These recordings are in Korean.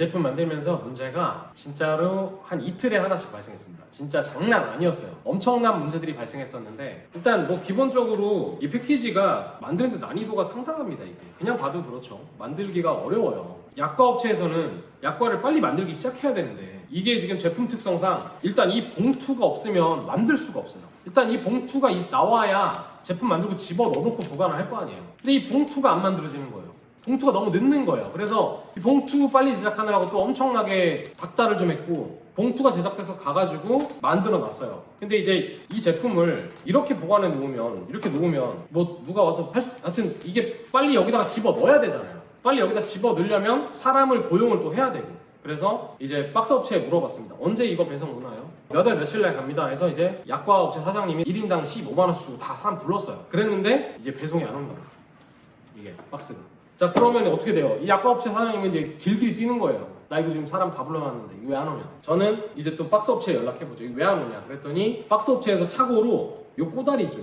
제품 만들면서 문제가 진짜로 한 이틀에 하나씩 발생했습니다. 진짜 장난 아니었어요. 엄청난 문제들이 발생했었는데 일단 뭐 기본적으로 이 패키지가 만드는데 난이도가 상당합니다. 이게 그냥 봐도 그렇죠. 만들기가 어려워요. 약과 업체에서는 약과를 빨리 만들기 시작해야 되는데 이게 지금 제품 특성상 일단 이 봉투가 없으면 만들 수가 없어요. 일단 이 봉투가 이- 나와야 제품 만들고 집어 넣어놓고 보관을 할 거 아니에요. 근데 이 봉투가 안 만들어지는 거예요. 봉투가 너무 늦는 거예요. 그래서 이 봉투 빨리 제작하느라고 또 엄청나게 박달을 좀 했고 봉투가 제작돼서 가가지고 만들어 놨어요. 근데 이제 이 제품을 이렇게 보관해 놓으면 이렇게 놓으면 뭐 누가 와서 할 수, 하여튼 이게 빨리 여기다가 집어 넣어야 되잖아요. 빨리 여기다 집어 넣으려면 사람을 고용을 또 해야 되고 그래서 이제 박스 업체에 물어봤습니다. 언제 이거 배송 오나요? 몇 월 며칠 날 갑니다. 해서 이제 약과 업체 사장님이 1인당 15만원씩 주고 다 사람 불렀어요. 그랬는데 이제 배송이 안 온다. 이게 박스가. 자 그러면 어떻게 돼요? 이 약과업체 사장님은 이제 길길이 뛰는 거예요. 나 이거 지금 사람 다 불러놨는데 이거 왜 안 오냐? 저는 이제 또 박스 업체에 연락해보죠. 이거 왜 안 오냐? 그랬더니 박스 업체에서 착오로 요 꼬다리죠.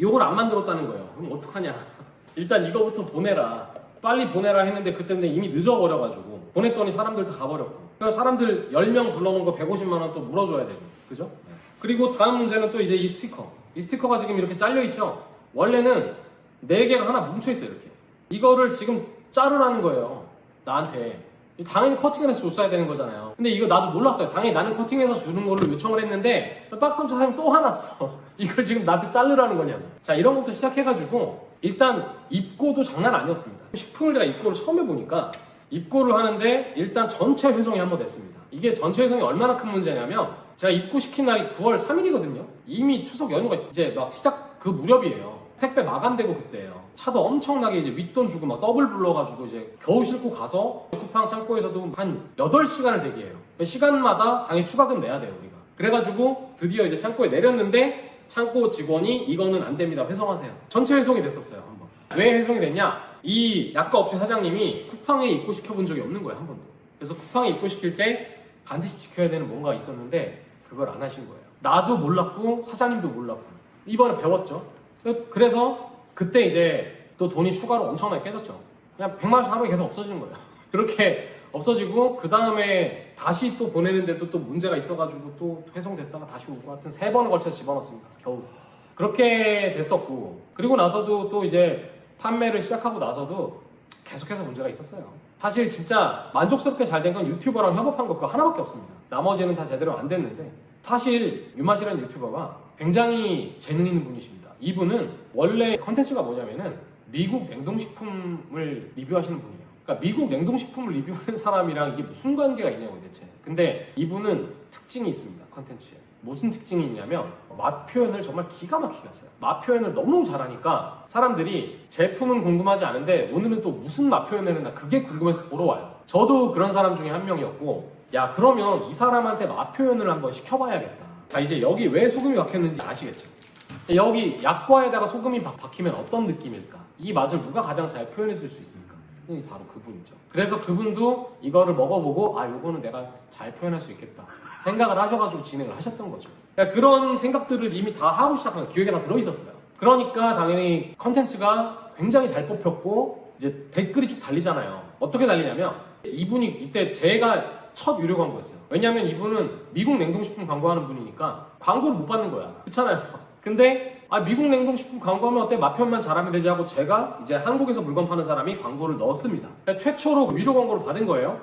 요걸 안 만들었다는 거예요. 그럼 어떡하냐? 일단 이거부터 보내라. 빨리 보내라 했는데 그때는 이미 늦어버려가지고 보냈더니 사람들 다 가버렸고 그래서 사람들 10명 불러놓은 거 150만 원 또 물어줘야 되고 그죠? 그리고 다음 문제는 또 이제 이 스티커 이 스티커가 지금 이렇게 잘려있죠? 원래는 4개가 하나 뭉쳐있어요 이렇게 이거를 지금 자르라는 거예요. 나한테. 당연히 커팅해서 줬어야 되는 거잖아요. 근데 이거 나도 몰랐어요. 당연히 나는 커팅해서 주는 걸로 요청을 했는데 업체 사장님 또 화났어. 이걸 지금 나한테 자르라는 거냐고. 자 이런 것부터 시작해가지고 일단 입고도 장난 아니었습니다. 식품을 제가 입고를 처음 해보니까 입고를 하는데 일단 전체 회송이 한 번 됐습니다. 이게 전체 회송이 얼마나 큰 문제냐면 제가 입고 시킨 날이 9월 3일이거든요. 이미 추석 연휴가 이제 막 시작 그 무렵이에요 택배 마감되고 그때예요. 차도 엄청나게 이제 윗돈 주고 막 더블 불러가지고 이제 겨우 싣고 가서 쿠팡 창고에서도 한 8시간을 대기해요. 그 시간마다 당연히 추가금 내야 돼요, 우리가. 그래가지고 드디어 이제 창고에 내렸는데 창고 직원이 이거는 안 됩니다. 회송하세요. 전체 회송이 됐었어요, 한 번. 왜 회송이 됐냐? 이 약과 업체 사장님이 쿠팡에 입고시켜본 적이 없는 거예요, 한 번도. 그래서 쿠팡에 입고시킬 때 반드시 지켜야 되는 뭔가 있었는데 그걸 안 하신 거예요. 나도 몰랐고 사장님도 몰랐고 이번에 배웠죠. 그래서 그때 이제 또 돈이 추가로 엄청나게 깨졌죠. 그냥 100만 원씩 하루에 계속 없어지는 거예요. 그렇게 없어지고 그 다음에 다시 또 보내는데도 또 문제가 있어가지고 또 회송됐다가 다시 오고 하여튼 세 번을 걸쳐서 집어넣습니다. 겨우. 그렇게 됐었고 그리고 나서도 또 이제 판매를 시작하고 나서도 계속해서 문제가 있었어요. 사실 진짜 만족스럽게 잘 된 건 유튜버랑 협업한 거 그거 하나밖에 없습니다. 나머지는 다 제대로 안 됐는데 사실 유맛이라는 유튜버가 굉장히 재능 있는 분이십니다. 이분은 원래 컨텐츠가 뭐냐면은 미국 냉동식품을 리뷰하시는 분이에요. 그러니까 미국 냉동식품을 리뷰하는 사람이랑 이게 무슨 관계가 있냐고 대체. 근데 이분은 특징이 있습니다. 컨텐츠에. 무슨 특징이 있냐면 맛 표현을 정말 기가 막히게 하세요. 맛 표현을 너무 잘하니까 사람들이 제품은 궁금하지 않은데 오늘은 또 무슨 맛 표현을 했나 그게 궁금해서 보러 와요. 저도 그런 사람 중에 한 명이었고 야 그러면 이 사람한테 맛 표현을 한번 시켜봐야겠다. 자 이제 여기 왜 소금이 박혔는지 아시겠죠? 여기 약과에다가 소금이 박- 박히면 어떤 느낌일까? 이 맛을 누가 가장 잘 표현해 줄 수 있을까? 이 바로 그분이죠. 그래서 그분도 이거를 먹어보고 아 요거는 내가 잘 표현할 수 있겠다 생각을 하셔가지고 진행을 하셨던 거죠. 그러니까 그런 생각들을 이미 다 하고 시작한 기획에 다 들어있었어요. 그러니까 당연히 컨텐츠가 굉장히 잘 뽑혔고 이제 댓글이 쭉 달리잖아요. 어떻게 달리냐면 이분이 이때 제가 첫 유료 광고였어요. 왜냐면 이분은 미국 냉동식품 광고하는 분이니까 광고를 못 받는 거야. 그렇잖아요. 근데 아 미국 냉동식품 광고하면 어때 맛편만 잘하면 되지 하고 제가 이제 한국에서 물건 파는 사람이 광고를 넣었습니다. 그러니까 최초로 그 유료 광고를 받은 거예요.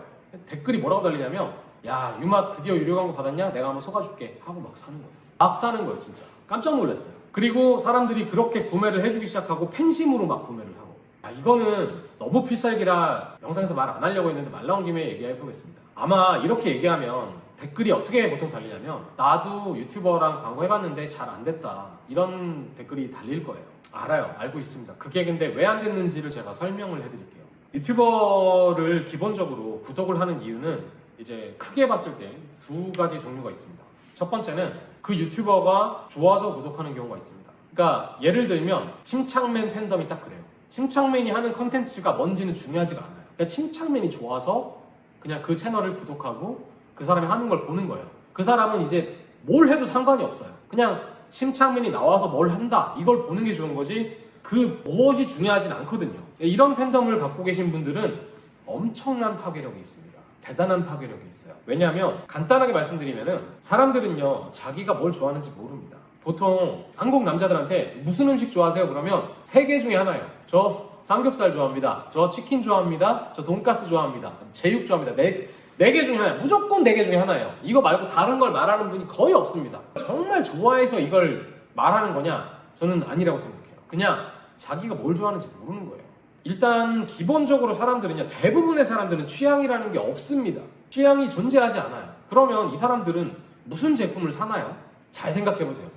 댓글이 뭐라고 달리냐면 야 유마 드디어 유료 광고 받았냐? 내가 한번 속아줄게 하고 막 사는 거예요. 막 사는 거예요 진짜. 깜짝 놀랐어요. 그리고 사람들이 그렇게 구매를 해주기 시작하고 팬심으로 막 구매를 하고 아, 이거는 너무 필살기라 영상에서 말 안 하려고 했는데 말 나온 김에 얘기해 보겠습니다. 아마 이렇게 얘기하면 댓글이 어떻게 보통 달리냐면 나도 유튜버랑 광고 해봤는데 잘 안 됐다 이런 댓글이 달릴 거예요. 알아요. 알고 있습니다. 그게 근데 왜 안 됐는지를 제가 설명을 해드릴게요. 유튜버를 기본적으로 구독을 하는 이유는 이제 크게 봤을 때 두 가지 종류가 있습니다. 첫 번째는 그 유튜버가 좋아서 구독하는 경우가 있습니다. 그러니까 예를 들면 침착맨 팬덤이 딱 그래요. 침착맨이 하는 컨텐츠가 뭔지는 중요하지가 않아요. 그냥 침착맨이 좋아서 그냥 그 채널을 구독하고 그 사람이 하는 걸 보는 거예요. 그 사람은 이제 뭘 해도 상관이 없어요. 그냥 침착맨이 나와서 뭘 한다 이걸 보는 게 좋은 거지 그 무엇이 중요하진 않거든요. 이런 팬덤을 갖고 계신 분들은 엄청난 파괴력이 있습니다. 대단한 파괴력이 있어요. 왜냐하면 간단하게 말씀드리면은 사람들은요 자기가 뭘 좋아하는지 모릅니다. 보통 한국 남자들한테 무슨 음식 좋아하세요? 그러면 세 개 중에 하나예요. 저 삼겹살 좋아합니다. 저 치킨 좋아합니다. 저 돈가스 좋아합니다. 제육 좋아합니다. 네, 네개 중에 하나. 무조건 네 개 중에 하나예요. 이거 말고 다른 걸 말하는 분이 거의 없습니다. 정말 좋아해서 이걸 말하는 거냐? 저는 아니라고 생각해요. 그냥 자기가 뭘 좋아하는지 모르는 거예요. 일단 기본적으로 사람들은요 대부분의 사람들은 취향이라는 게 없습니다. 취향이 존재하지 않아요. 그러면 이 사람들은 무슨 제품을 사나요? 잘 생각해 보세요.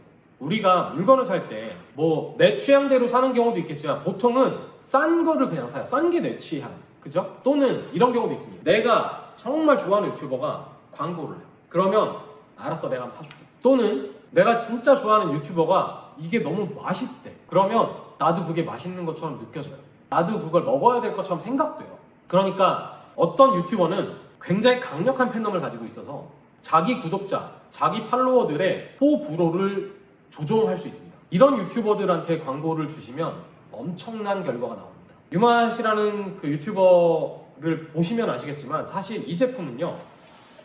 우리가 물건을 살 때 뭐 내 취향대로 사는 경우도 있겠지만 보통은 싼 거를 그냥 사요. 싼 게 내 취향. 그죠? 또는 이런 경우도 있습니다. 내가 정말 좋아하는 유튜버가 광고를 해. 그러면 알았어 내가 한번 사줄게. 또는 내가 진짜 좋아하는 유튜버가 이게 너무 맛있대. 그러면 나도 그게 맛있는 것처럼 느껴져요. 나도 그걸 먹어야 될 것처럼 생각돼요. 그러니까 어떤 유튜버는 굉장히 강력한 팬덤을 가지고 있어서 자기 구독자, 자기 팔로워들의 호불호를 조종할 수 있습니다. 이런 유튜버들한테 광고를 주시면 엄청난 결과가 나옵니다. 유맛이라는 그 유튜버를 보시면 아시겠지만 사실 이 제품은요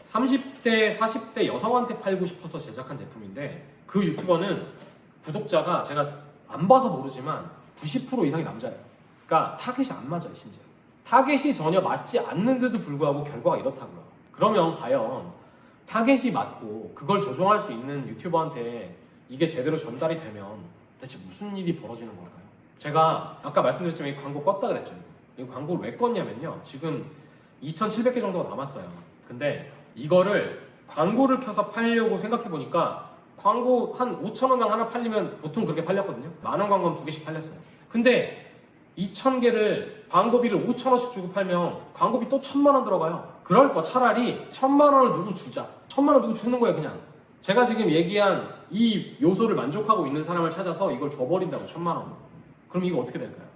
30대, 40대 여성한테 팔고 싶어서 제작한 제품인데 그 유튜버는 구독자가 제가 안 봐서 모르지만 90% 이상이 남자예요. 그러니까 타겟이 안 맞아요, 심지어. 타겟이 전혀 맞지 않는데도 불구하고 결과가 이렇다고요. 그러면 과연 타겟이 맞고 그걸 조종할 수 있는 유튜버한테 이게 제대로 전달이 되면 대체 무슨 일이 벌어지는 걸까요? 제가 아까 말씀드렸지만 이 광고 껐다 그랬죠. 이 광고를 왜 껐냐면요. 지금 2,700개 정도가 남았어요. 근데 이거를 광고를 켜서 팔려고 생각해 보니까 광고 한 5,000원당 하나 팔리면 보통 그렇게 팔렸거든요. 만원 광고는 두 개씩 팔렸어요. 근데 2,000개를 광고비를 5,000원씩 주고 팔면 광고비 또 1,000만 원 들어가요. 그럴 거 차라리 1,000만 원을 누구 주자. 1,000만 원 누구 주는 거예요, 그냥. 제가 지금 얘기한 이 요소를 만족하고 있는 사람을 찾아서 이걸 줘버린다고 1,000만 원. 그럼 이거 어떻게 될까요?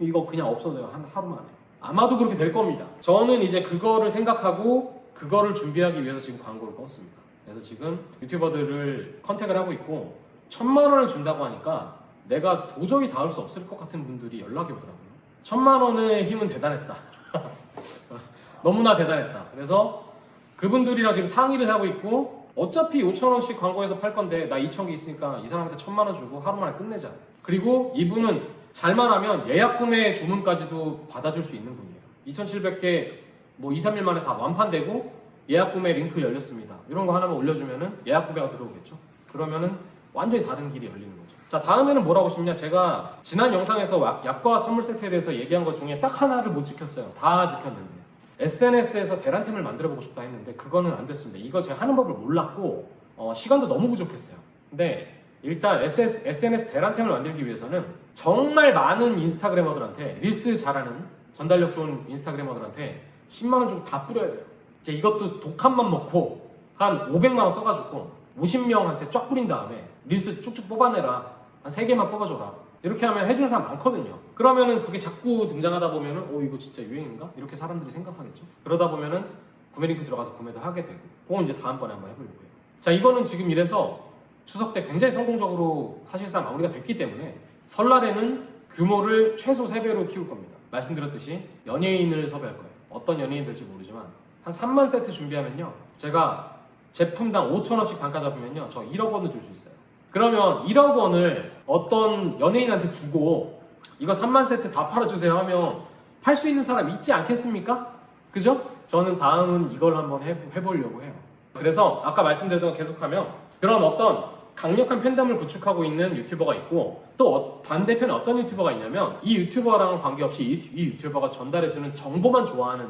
이거 그냥 없어져요. 한 하루 만에. 아마도 그렇게 될 겁니다. 저는 이제 그거를 생각하고 그거를 준비하기 위해서 지금 광고를 껐습니다. 그래서 지금 유튜버들을 컨택을 하고 있고 천만 원을 준다고 하니까 내가 도저히 닿을 수 없을 것 같은 분들이 연락이 오더라고요. 천만 원의 힘은 대단했다. 너무나 대단했다. 그래서 그분들이랑 지금 상의를 하고 있고 어차피 5천 원씩 광고해서 팔 건데 나 2천 개 있으니까 이 사람한테 천만 원 주고 하루 만에 끝내자. 그리고 이분은 잘만 하면 예약 구매 주문까지도 받아줄 수 있는 분이에요. 2,700개 뭐 2, 3일 만에 다 완판되고 예약 구매 링크 열렸습니다. 이런 거 하나만 올려주면은 예약 구매가 들어오겠죠. 그러면은 완전히 다른 길이 열리는 거죠. 자 다음에는 뭐라고 싶냐? 제가 지난 영상에서 약- 약과 선물 세트에 대해서 얘기한 것 중에 딱 하나를 못 지켰어요. 다 지켰는데 SNS에서 대란템을 만들어 보고 싶다 했는데 그거는 안 됐습니다. 이거 제가 하는 법을 몰랐고 어, 시간도 너무 부족했어요. 근데 일단 SS, SNS 대란템을 만들기 위해서는 정말 많은 인스타그래머들한테 릴스 잘하는 전달력 좋은 인스타그래머들한테 10만 원 주고 다 뿌려야 돼요. 이제 이것도 독한만 먹고 한 500만 원 써가지고 50명한테 쫙 뿌린 다음에 릴스 쭉쭉 뽑아내라. 한 3개만 뽑아줘라. 이렇게 하면 해주는 사람 많거든요. 그러면은 그게 자꾸 등장하다 보면은 어 이거 진짜 유행인가? 이렇게 사람들이 생각하겠죠. 그러다 보면은 구매 링크 들어가서 구매도 하게 되고 그건 이제 다음번에 한번 해보려고요. 자 이거는 지금 이래서 추석 때 굉장히 성공적으로 사실상 마무리가 됐기 때문에 설날에는 규모를 최소 3배로 키울 겁니다. 말씀드렸듯이 연예인을 섭외할 거예요. 어떤 연예인 될지 모르지만 한 3만 세트 준비하면요. 제가 제품당 5천원씩 단가 잡으면요. 저 1억 원을 줄 수 있어요. 그러면 1억 원을 어떤 연예인한테 주고 이거 3만 세트 다 팔아주세요 하면 팔 수 있는 사람 있지 않겠습니까? 그죠? 저는 다음은 이걸 한번 해, 해보려고 해요. 그래서 아까 말씀드렸던 거 계속하면 그런 어떤 강력한 팬덤을 구축하고 있는 유튜버가 있고 또 어- 반대편에 어떤 유튜버가 있냐면 이 유튜버랑은 관계없이 이, 이 유튜버가 전달해주는 정보만 좋아하는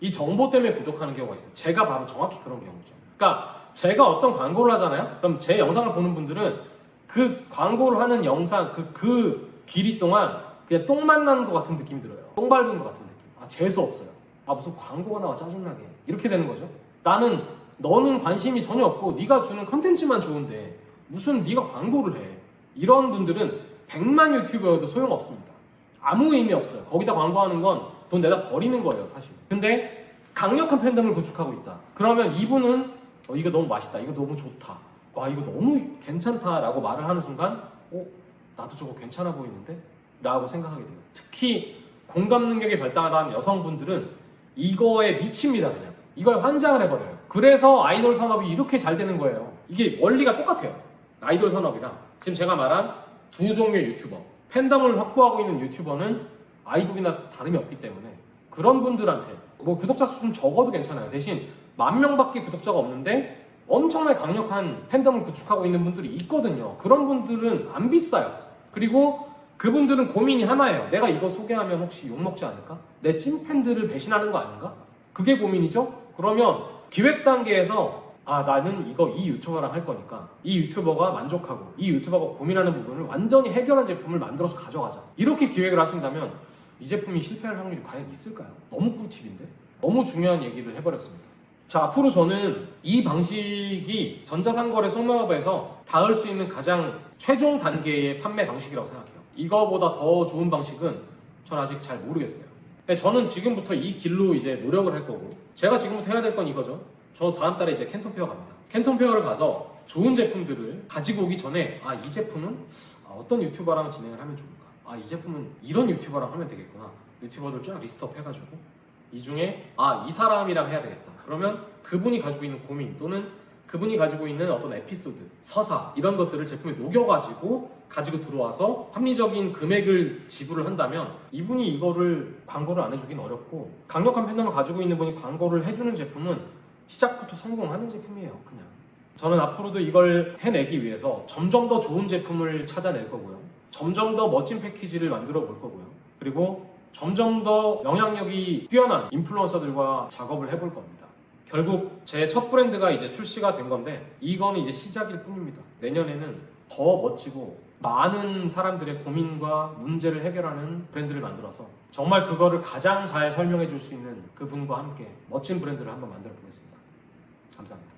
이 정보 때문에 구독하는 경우가 있어요. 제가 바로 정확히 그런 경우죠. 그러니까 제가 어떤 광고를 하잖아요. 그럼 제 영상을 보는 분들은 그 광고를 하는 영상 그, 그 길이 동안 그냥 똥 만 나는 것 같은 느낌이 들어요. 똥 밟은 것 같은 느낌. 아 재수 없어요. 아 무슨 광고가 나와 짜증나게 이렇게 되는 거죠. 나는 너는 관심이 전혀 없고 네가 주는 컨텐츠만 좋은데 무슨 네가 광고를 해. 이런 분들은 100만 유튜버여도 소용없습니다. 아무 의미 없어요. 거기다 광고하는 건 돈 내다 버리는 거예요, 사실. 근데 강력한 팬덤을 구축하고 있다. 그러면 이분은 어, 이거 너무 맛있다. 이거 너무 좋다. 와, 이거 너무 괜찮다라고 말을 하는 순간 어, 나도 저거 괜찮아 보이는데? 라고 생각하게 돼요. 특히 공감 능력이 발달한 여성분들은 이거에 미칩니다, 그냥. 이걸 환장을 해버려요. 그래서 아이돌 산업이 이렇게 잘 되는 거예요. 이게 원리가 똑같아요. 아이돌 산업이랑 지금 제가 말한 두 종류의 유튜버 팬덤을 확보하고 있는 유튜버는 아이돌이나 다름이 없기 때문에 그런 분들한테 뭐 구독자 수 좀 적어도 괜찮아요. 대신 만 명밖에 구독자가 없는데 엄청나게 강력한 팬덤을 구축하고 있는 분들이 있거든요. 그런 분들은 안 비싸요. 그리고 그분들은 고민이 하나예요. 내가 이거 소개하면 혹시 욕먹지 않을까? 내 찐팬들을 배신하는 거 아닌가? 그게 고민이죠? 그러면 기획 단계에서 아 나는 이거 이 유튜버랑 할 거니까 이 유튜버가 만족하고 이 유튜버가 고민하는 부분을 완전히 해결한 제품을 만들어서 가져가자 이렇게 기획을 하신다면 이 제품이 실패할 확률이 과연 있을까요? 너무 꿀팁인데 너무 중요한 얘기를 해버렸습니다 자 앞으로 저는 이 방식이 전자상거래 소매업에서 닿을 수 있는 가장 최종 단계의 판매 방식이라고 생각해요 이거보다 더 좋은 방식은 전 아직 잘 모르겠어요 근데 저는 지금부터 이 길로 이제 노력을 할 거고 제가 지금부터 해야 될 건 이거죠 저 다음 달에 이제 캔톤 페어 갑니다. 캔톤 페어를 가서 좋은 제품들을 가지고 오기 전에 아 이 제품은 아, 어떤 유튜버랑 진행을 하면 좋을까? 아 이 제품은 이런 유튜버랑 하면 되겠구나. 유튜버들 쫙 리스트업 해가지고 이 중에 아 이 사람이랑 해야 되겠다. 그러면 그분이 가지고 있는 고민 또는 그분이 가지고 있는 어떤 에피소드, 서사 이런 것들을 제품에 녹여가지고 가지고 들어와서 합리적인 금액을 지불을 한다면 이분이 이거를 광고를 안 해주긴 어렵고 강력한 팬덤을 가지고 있는 분이 광고를 해주는 제품은 시작부터 성공하는 제품이에요, 그냥. 저는 앞으로도 이걸 해내기 위해서 점점 더 좋은 제품을 찾아낼 거고요. 점점 더 멋진 패키지를 만들어 볼 거고요. 그리고 점점 더 영향력이 뛰어난 인플루언서들과 작업을 해볼 겁니다. 결국 제 첫 브랜드가 이제 출시가 된 건데 이거는 이제 시작일 뿐입니다. 내년에는 더 멋지고 많은 사람들의 고민과 문제를 해결하는 브랜드를 만들어서 정말 그거를 가장 잘 설명해 줄 수 있는 그분과 함께 멋진 브랜드를 한번 만들어 보겠습니다. 감사합니다.